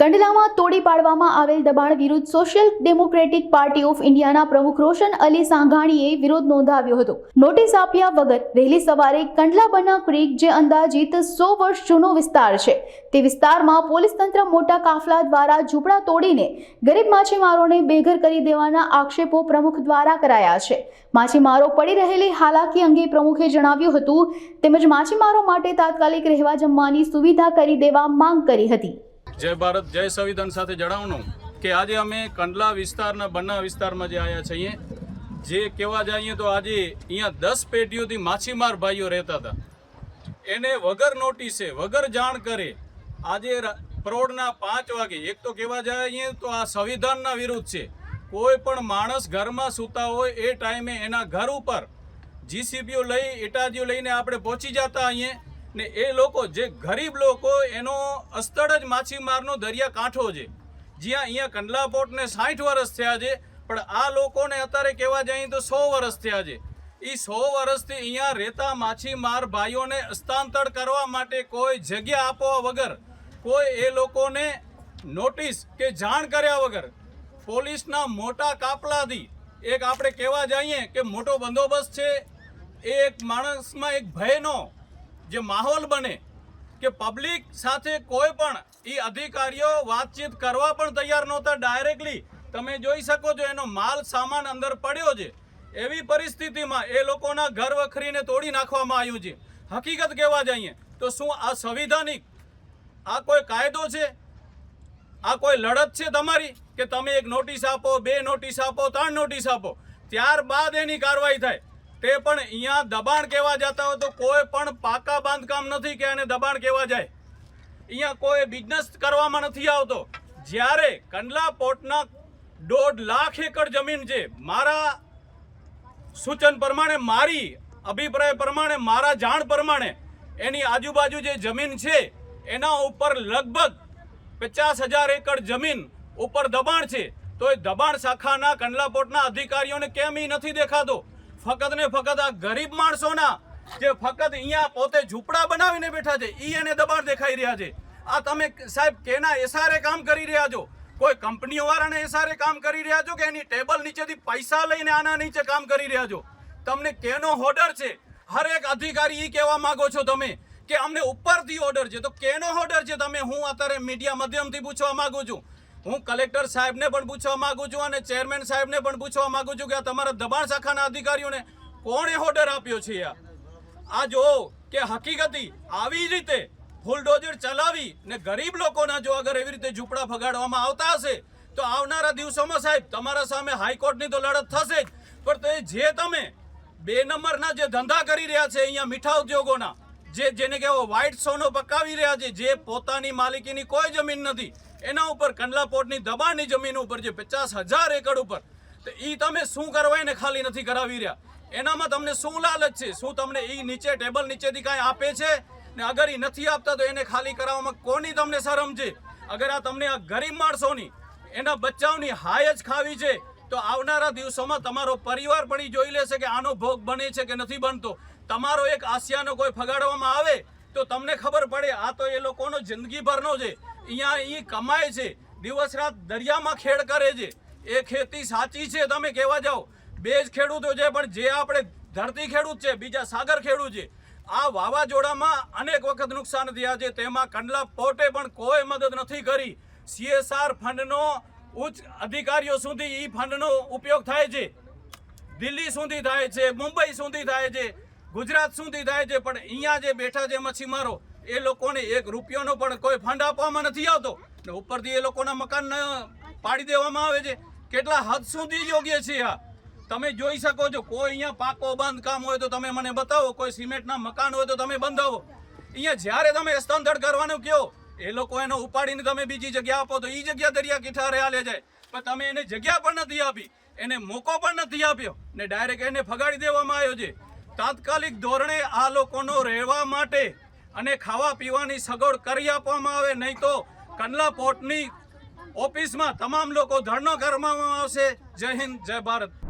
કંડલામાં તોડી પાડવામાં આવેલ દબાણ વિરુદ્ધ સોશિયલ ડેમોક્રેટિક પાર્ટી ઓફ ઇન્ડિયાના પ્રમુખ રોશન અલી સાંઘાણીએ વિરોધ નોંધાવ્યો હતો. નોટિસ આપ્યા વગર વહેલી સવારે કંડલા બના ક્રીક જે અંદાજિત સો વર્ષ જૂનો વિસ્તાર છે. તે વિસ્તારમાં પોલીસ તંત્ર મોટા કાફલા દ્વારા ઝૂંપડા તોડીને ગરીબ માછીમારોને બેઘર કરી દેવાના આક્ષેપો પ્રમુખ દ્વારા કરાયા છે. માછીમારો પડી રહેલી હાલાકી અંગે પ્રમુખે જણાવ્યું હતું, તેમજ માછીમારો માટે તાત્કાલિક રહેવા જમવાની સુવિધા કરી દેવા માંગ કરી હતી. જય ભારત, જય સંવિધાન સાથે જણાવવાનું કે આજે અમે કંડલા વિસ્તારના બન્ના વિસ્તારમાં જે આવ્યા છીએ, જે કહેવા જઈએ તો આજે અહીંયા દસ પેઢીઓથી માછીમાર ભાઈઓ રહેતા હતા. એને વગર નોટિસે, વગર જાણ કરે, આજે રા- પાંચ વાગે, એક તો કહેવા જઈએ તો આ સંવિધાનના વિરુદ્ધ છે. કોઈ પણ માણસ ઘરમાં સૂતા હોય એ ટાઈમે એના ઘર ઉપર, જીસીબીઓ લઈ ઇટાજીઓ લઈને આપણે પહોંચી જતા અહીંયા ને એ લોકો જે ગરીબ લોકો એનો અસ્તળ જ માછીમારનો દરિયા કાંઠો છે. જ્યાં અહીંયા કંડલા પોર્ટને સાઠ વર્ષ થયા છે, પણ આ લોકોને અત્યારે કહેવા જઈએ તો સો વર્ષ થયા છે. એ સો વર્ષથી અહીંયા રહેતા માછીમાર ભાઈઓને હસ્તાંતર કરવા માટે કોઈ જગ્યા આપવા વગર, કોઈ એ લોકોને નોટિસ કે જાણ કર્યા વગર, પોલીસના મોટા કાપલાથી એક આપણે કહેવા જઈએ કે મોટો બંદોબસ્ત છે. એ એક માણસમાં એક ભયનો જે માહોલ બને કે પબ્લિક સાથે કોઈ પણ એ અધિકારીઓ વાતચીત કરવા પણ તૈયાર નહોતા. ડાયરેક્ટલી તમે જોઈ શકો છો એનો માલ સામાન અંદર પડ્યો છે. એવી પરિસ્થિતિમાં એ લોકોના ઘર વખરીને તોડી નાખવામાં આવ્યું છે. હકીકત કહેવા જઈએ તો શું આ સંવિધાનિક આ કોઈ કાયદો છે? આ કોઈ લડત છે તમારી? કે તમે એક નોટિસ આપો, બે નોટિસ આપો, ત્રણ નોટિસ આપો. ત્યારબાદ એની કાર્યવાહી થાય. તે પણ અહીંયા દબાણ કહેવા જતા હોય તો કોઈ પણ પાકા બાંધકામ નથી કે એને દબાણ કહેવા જાય. અહીંયા કોઈ બિઝનેસ કરવામાં નથી આવતો. જ્યારે કંડલા પોર્ટના દોઢ લાખ એકર જમીન છે, મારા સૂચન પ્રમાણે, મારી અભિપ્રાય પ્રમાણે, મારા જાણ પ્રમાણે, એની આજુબાજુ જે જમીન છે, એના ઉપર લગભગ પચાસ હજાર એકર જમીન ઉપર દબાણ છે. તો એ દબાણ શાખાના કંડલા પોર્ટના અધિકારીઓને કેમ એ નથી દેખાતો? ફક્ત ને ફક્ત આ ગરીબ માણસોના જે ફક્ત અહીંયા પોતે ઝૂંપડા બનાવીને બેઠા છે, ઈ એને દબાણ દેખાઈ રહ્યા છે. આ તમે સાહેબ કેના એસારે કામ કરી રહ્યા છો? કોઈ કંપનીઓ વાળાને એસારે કામ કરી રહ્યા છો કે એની ટેબલ નીચેથી પૈસા લઈને આના નીચે કામ કરી રહ્યા છો? તમને કેનો ઓર્ડર છે? હરેક અધિકારી ઈ કહેવા માગો છો તમે કે અમને ઉપરથી ઓર્ડર છે. તો કેનો ઓર્ડર છે તમે? હું અત્યારે મીડિયા માધ્યમથી પૂછવા માગું છું. હું કલેક્ટર સાહેબને પણ પૂછવા માંગુ છું અને ચેરમેન સાહેબને પણ પૂછવા માંગુ છું કે તમારા દબાણ શાખાના અધિકારીઓને કોણે ઓર્ડર આપ્યો છે આ? આ જો કે હકીકતી આવી રીતે બુલડોઝર ચલાવી ને ગરીબ લોકોના જો અગર એવી રીતે ઝૂંપડા ફગાડવામાં આવતા હશે, તો આવનારા દિવસોમાં સાહેબ તમારા સામે હાઈકોર્ટની તો લડત થશે જ. પણ તો જે તમે બે નંબરના જે ધંધા કરી રહ્યા છે અહીંયા મીઠા ઉદ્યોગોના, જે જેને કહેવો વ્હાઇટ સોનો પકાવી રહ્યા છે, જે પોતાની માલિકીની કોઈ જમીન નથી એના ઉપર કંડલા પોર્ટની દબાણની જમીન ઉપર જે પચાસ હજાર એકર ઉપર, તો એ તમે શું કરવા એને ખાલી નથી કરાવી રહ્યા? એનામાં તમને શું લાલચ છે? શું તમને એ નીચે, ટેબલ નીચેથી કાંઈ આપે છે? ને અગર એ નથી આપતા, તો એને ખાલી કરાવવામાં કોની તમને શરમ છે? અગર આ તમને આ ગરીબ માણસોની, એના બચ્ચાઓની હાય જ ખાવી છે, તો આવનારા દિવસોમાં તમારો પરિવાર પણ એ જોઈ લેશે કે આનો ભોગ બને છે કે નથી બનતો. તમારો એક આસિયાનો કોઈ ફગાડવામાં આવે, તો તમને ખબર પડે, આ તો એ લોકોનો જિંદગીભરનો છે. અહીંયા એ કમાય છે. દિવસ રાત દરિયામાં ખેડ કરે છે. એ ખેતી સાચી છે તમે કહેવા જાઓ. બે જ ખેડૂતો છે, પણ જે આપણે ધરતી ખેડૂત છે, બીજા સાગર ખેડૂત છે, આ વાવાઝોડામાં અનેક વખત નુકસાન થયા છે. તેમાં કંડલા પોર્ટે પણ કોઈ મદદ નથી કરી. સીએસઆર ફંડનો ઉચ્ચ અધિકારીઓ સુધી એ ફંડનો ઉપયોગ થાય છે. દિલ્હી સુધી થાય છે, મુંબઈ સુધી થાય છે, ગુજરાત સુધી થાય છે, પણ અહીંયા જે બેઠા છે મચ્છીમારો એ લોકોને એક રૂપિયાનો પણ કોઈ ફંડ આપવામાં નથી આવતો. ને ઉપરથી એ લોકોના મકાન પાડી દેવામાં આવે છે. કેટલા હદ સુધી યોગ્ય છે આ? તમે જોઈ શકો છો, કોઈ અહીંયા પાકો બાંધકામ હોય તો તમે મને બતાવો, કોઈ સિમેન્ટના મકાન હોય તો તમે બંધાવો. અહીંયા જ્યારે તમે હસ્તાંતર કરવાનું કહો, એ લોકો એનો ઉપાડીને તમે બીજી જગ્યા આપો તો એ જગ્યા દરિયા કિઠારે હાલે જાય. પણ તમે એને જગ્યા પણ નથી આપી. એને મોકો પણ નથી આપ્યો. ને ડાયરેક્ટ એને ફગાડી દેવામાં આવ્યો છે. તાત્કાલિક ધોરણે આ લોકોનો રહેવા માટે અને ખાવા પીવાની સગવડ કરી આપવામાં આવે, નહીં તો કંડલા પોર્ટની ઓફિસમાં તમામ લોકો ધરણો કરવામાં આવશે. જય હિન્દ, જય ભારત.